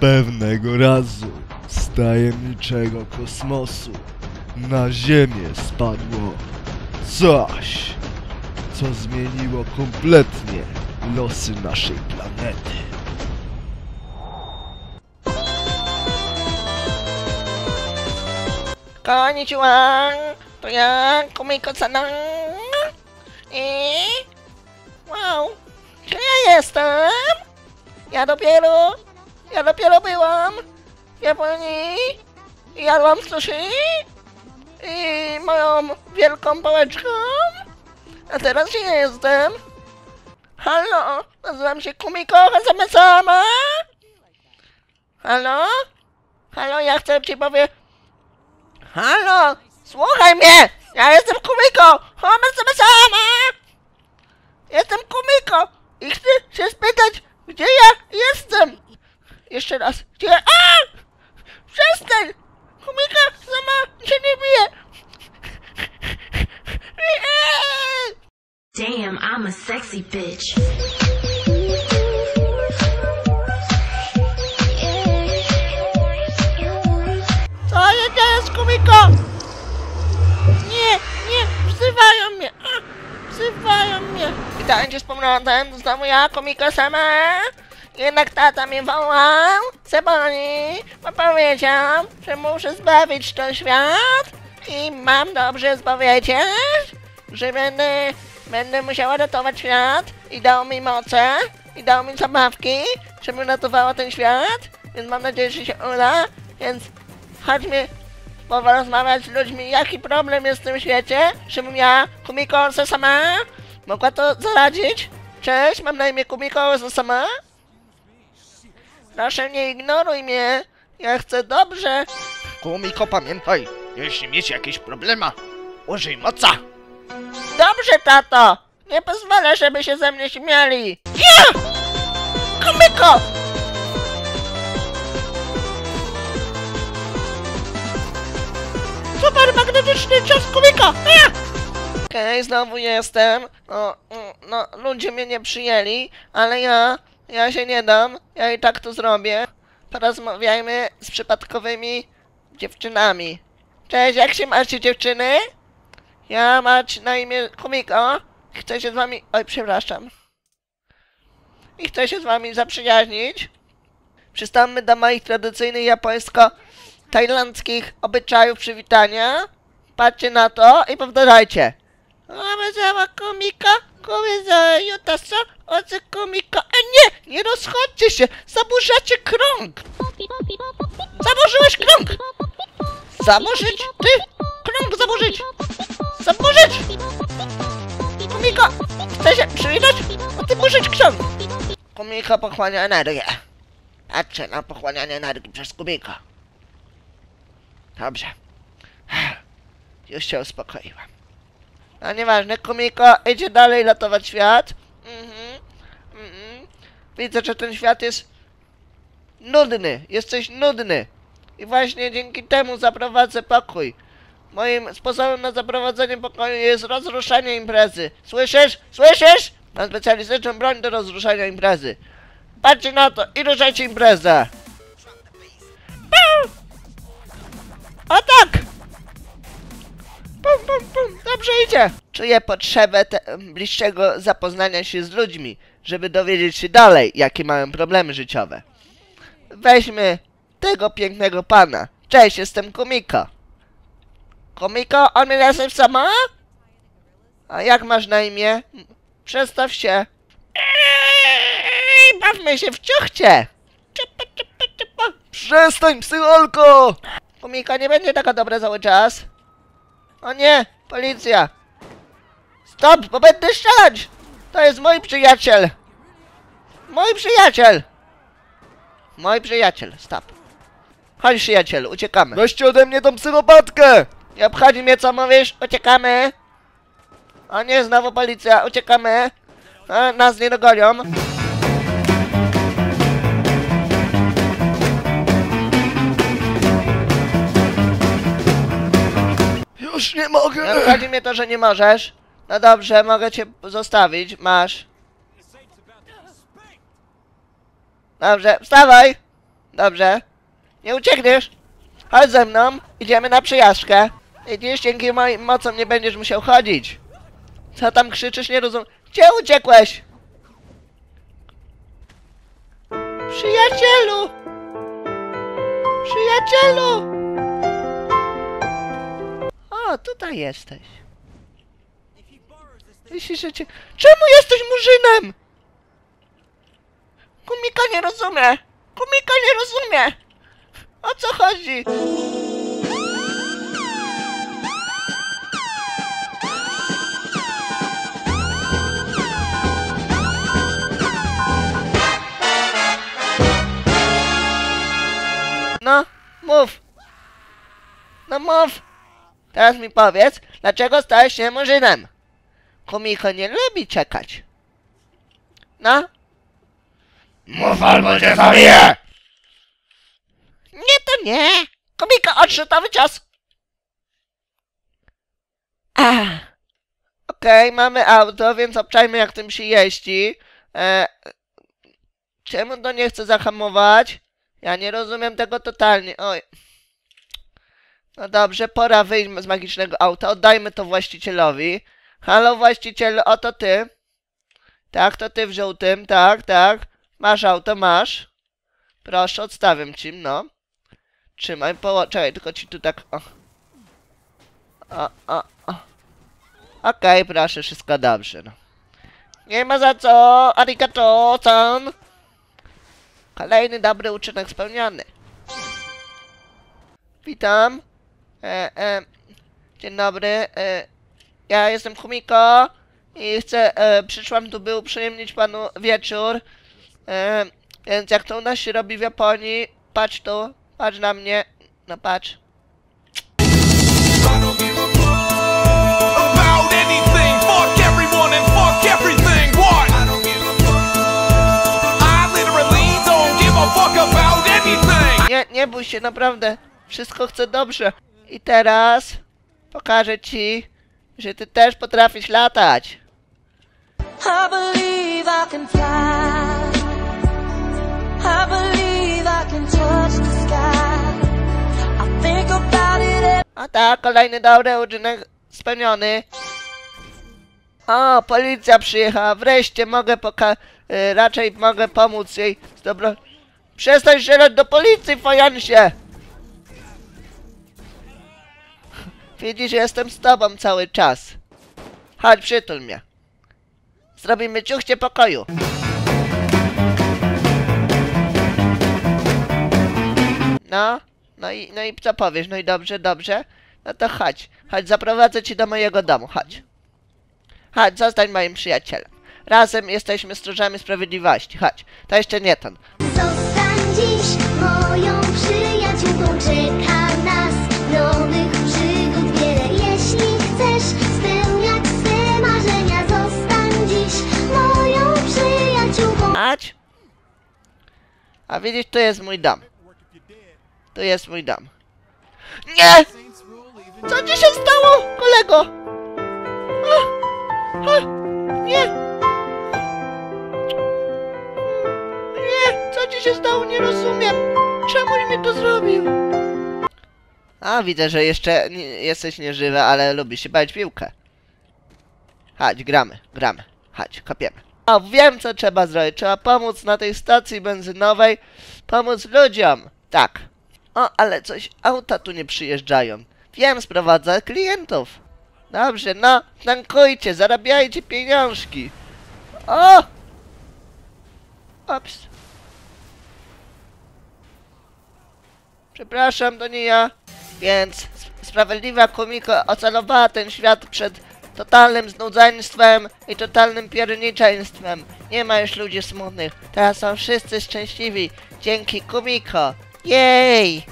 Pewnego razu z tajemniczego kosmosu na Ziemię spadło coś, co zmieniło kompletnie losy naszej planety. Konnichiwa, to ja, Kumiko-sana. I... Wow, czy ja jestem? Ja dopiero, ja dopiero byłam w Japonii i jadłam sushi i moją wielką pałeczką, a teraz gdzie jestem? Halo, nazywam się Kumiko Hazame-sama. Halo? Halo, ja chcę ci powiedzieć... Halo! Słuchaj mnie! Ja jestem Kumiko! Homer sobie sama! Jestem Kumiko! I chcę się spytać, gdzie ja jestem? Jeszcze raz. Gdzie... A! Przestań! Kumika sama się nie bije! Damn, I'm a sexy bitch. Co się dzieje z Kumiko? Nie, nie, wzywają mnie! A, wzywają mnie! Witajcie z powrotem, znowu ja, Kumiko sama! Jednak tata mnie wołał, Seboni, bo powiedział, że muszę zbawić ten świat i mam dobrze powiedzieć, że będę, będę musiała ratować świat i dał mi moce i dał mi zabawki, żebym ratowała ten świat, więc mam nadzieję, że się uda, więc chodźmy porozmawiać z ludźmi, jaki problem jest w tym świecie, żebym ja, Kumiko sama, mogła to zaradzić. Cześć, mam na imię Kumiko sama. Proszę nie ignoruj mnie, ja chcę dobrze. Kumiko, pamiętaj, jeśli mieć jakieś problema, użyj moca! Dobrze, tato! Nie pozwolę, żeby się ze mnie śmiali! Ja! Komiko! Super magnetyczny cios komika! Ja! Okej, znowu jestem. No, mm, no, ludzie mnie nie przyjęli, ale ja, ja się nie dam. Ja i tak to zrobię. Porozmawiajmy z przypadkowymi dziewczynami. Cześć, jak się macie dziewczyny? Ja mać na imię Kumiko. Chcę się z wami... Oj, przepraszam. I chcę się z wami zaprzyjaźnić. Przystąpmy do moich tradycyjnych japońsko-tajlandzkich obyczajów przywitania. Patrzcie na to i powtarzajcie. Omezawa Kumika, Kumisa Yutaso, Ocy Kumiko. A nie! Nie rozchodźcie się! Zaburzacie krąg! Zaburzyłeś krąg! Zaburzyć? Ty! Krąg zaburzyć! Zaburzyć! Kumiko! Chce się przywitać? A ty burzyć ksiąg! Kumiko pochłania energię. Patrzę na pochłanianie energii przez Kumiko. Dobrze. Już się uspokoiłam. A nieważne, Kumiko idzie dalej ratować świat. Widzę, że ten świat jest nudny. Jesteś nudny. I właśnie dzięki temu zaprowadzę pokój. Moim sposobem na zaprowadzenie pokoju jest rozruszanie imprezy. Słyszysz? Słyszysz? Mam specjalistyczną broń do rozruszania imprezy. Patrzcie na to i ruszajcie imprezę. O tak! Pum, pum, pum. Dobrze idzie. Czuję potrzebę bliższego zapoznania się z ludźmi, żeby dowiedzieć się dalej, jakie mają problemy życiowe. Weźmy tego pięknego pana. Cześć, jestem Komiko. Komiko, on mnie nazywa sama? A jak masz na imię? Przestaw się. Ej, bawmy się w ciuchcie. Ciupa, ciupa, ciupa. Przestań, psycholko! Komiko, nie będzie taka dobra cały czas. O nie, policja. Stop, bo będę strzelać. To jest mój przyjaciel. Mój przyjaciel. Mój przyjaciel, stop. Chodź przyjacielu, uciekamy. Weźcie ode mnie tą psychopatkę! Nie obchodzi mnie co mówisz, uciekamy. O nie, znowu policja, uciekamy. A, nas nie dogonią. Już nie mogę! Nie obchodzi mnie to, że nie możesz. No dobrze, mogę cię zostawić, masz. Dobrze, wstawaj! Dobrze. Nie uciekniesz. Chodź ze mną. Idziemy na przyjażdżkę. Widzisz, dzięki moim mocom nie będziesz musiał chodzić. Co tam krzyczysz? Nie rozumiem. Gdzie uciekłeś? Przyjacielu! Przyjacielu! Tutaj jesteś. Cię... Czemu jesteś murzynem? Kumika nie rozumie! Kumika nie rozumie! O co chodzi? No, mów! No mów! Teraz mi powiedz, dlaczego stałeś się murzynem? Kumiko nie lubi czekać. No? Mów albo cię zabiję! Nie, to nie! Komika odrzutowy cios! Ach. Okej, mamy auto, więc obczajmy jak tym się jeździ. E, czemu to nie chce zahamować? Ja nie rozumiem tego totalnie. Oj. No dobrze, pora wyjść z magicznego auta. Oddajmy to właścicielowi. Halo właścicielu, oto ty. Tak, to ty w żółtym, tak, tak. Masz auto, masz. Proszę, odstawiam ci, no. Trzymaj, poło... Czekaj, tylko ci tu tak... O, o, o. o. Okej, proszę, wszystko dobrze, no. Nie ma za co, arigato, san. Kolejny dobry uczynek spełniony. Witam. E, e, dzień dobry. E, ja jestem Kumiko i chcę, e, przyszłam tu, by uprzyjemnić panu wieczór. E, więc jak to u nas się robi w Japonii, patrz tu, patrz na mnie, no patrz. Nie, nie bój się, naprawdę. Wszystko chcę dobrze. I teraz pokażę ci, że ty też potrafisz latać. I believe I can fly. I believe I can touch the sky. I think about it every A tak, kolejny dobry uczynek spełniony. O, policja przyjechała. Wreszcie mogę poka... y, raczej mogę pomóc jej z dobro... Przestań strzelać do policji, fajansie! Widzisz, jestem z tobą cały czas. Chodź, przytul mnie. Zrobimy ciuchcie pokoju. No, no i, no i co powiesz? No i dobrze, dobrze. No to chodź, chodź, zaprowadzę cię do mojego domu, chodź. Chodź, zostań moim przyjacielem. Razem jesteśmy stróżami sprawiedliwości, chodź. To jeszcze nie ten. Zostań dziś A widzisz, tu jest mój dom. Tu jest mój dom. Nie! Co ci się stało, kolego? A, a, nie! Nie, co ci się stało? Nie rozumiem. Czemuś mi to zrobił? A, widzę, że jeszcze nie, jesteś nieżywy, ale lubisz się bawić piłkę. Chodź, gramy, gramy. Chodź, kopiemy. O, wiem co trzeba zrobić. Trzeba pomóc na tej stacji benzynowej. Pomóc ludziom. Tak. O, ale coś, auta tu nie przyjeżdżają. Wiem, sprowadzę klientów. Dobrze, no, tankujcie, zarabiajcie pieniążki. O! Ops. Przepraszam, to nie ja. Więc sp- sprawiedliwa komiko ocalowała ten świat przed totalnym znudzeństwem i totalnym pierniczeństwem. Nie ma już ludzi smutnych. Teraz są wszyscy szczęśliwi. Dzięki Kumiko. Jej!